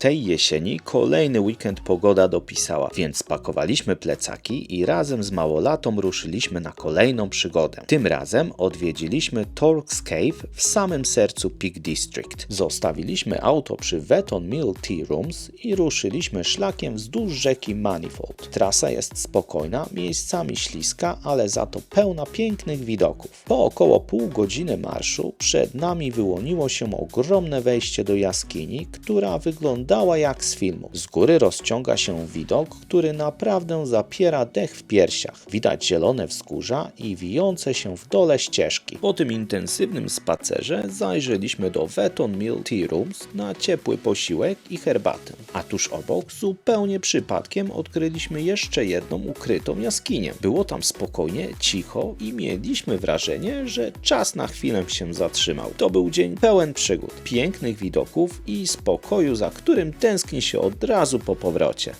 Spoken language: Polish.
Tej jesieni kolejny weekend pogoda dopisała, więc spakowaliśmy plecaki i razem z małolatą ruszyliśmy na kolejną przygodę. Tym razem odwiedziliśmy Torx Cave w samym sercu Peak District. Zostawiliśmy auto przy Veton Mill Tea Rooms i ruszyliśmy szlakiem wzdłuż rzeki Manifold. Trasa jest spokojna, miejscami śliska, ale za to pełna pięknych widoków. Po około pół godziny marszu przed nami wyłoniło się ogromne wejście do jaskini, która wyglądała jak z filmu. Z góry rozciąga się widok, który naprawdę zapiera dech w piersiach. Widać zielone wzgórza i wijące się w dole ścieżki. Po tym intensywnym spacerze zajrzeliśmy do Veton Mill Tea Rooms na ciepły posiłek i herbatę. A tuż obok, zupełnie przypadkiem, odkryliśmy jeszcze jedną ukrytą jaskinię. Było tam spokojnie, cicho i mieliśmy wrażenie, że czas na chwilę się zatrzymał. To był dzień pełen przygód, pięknych widoków i spokoju, za którym tęskni się od razu po powrocie.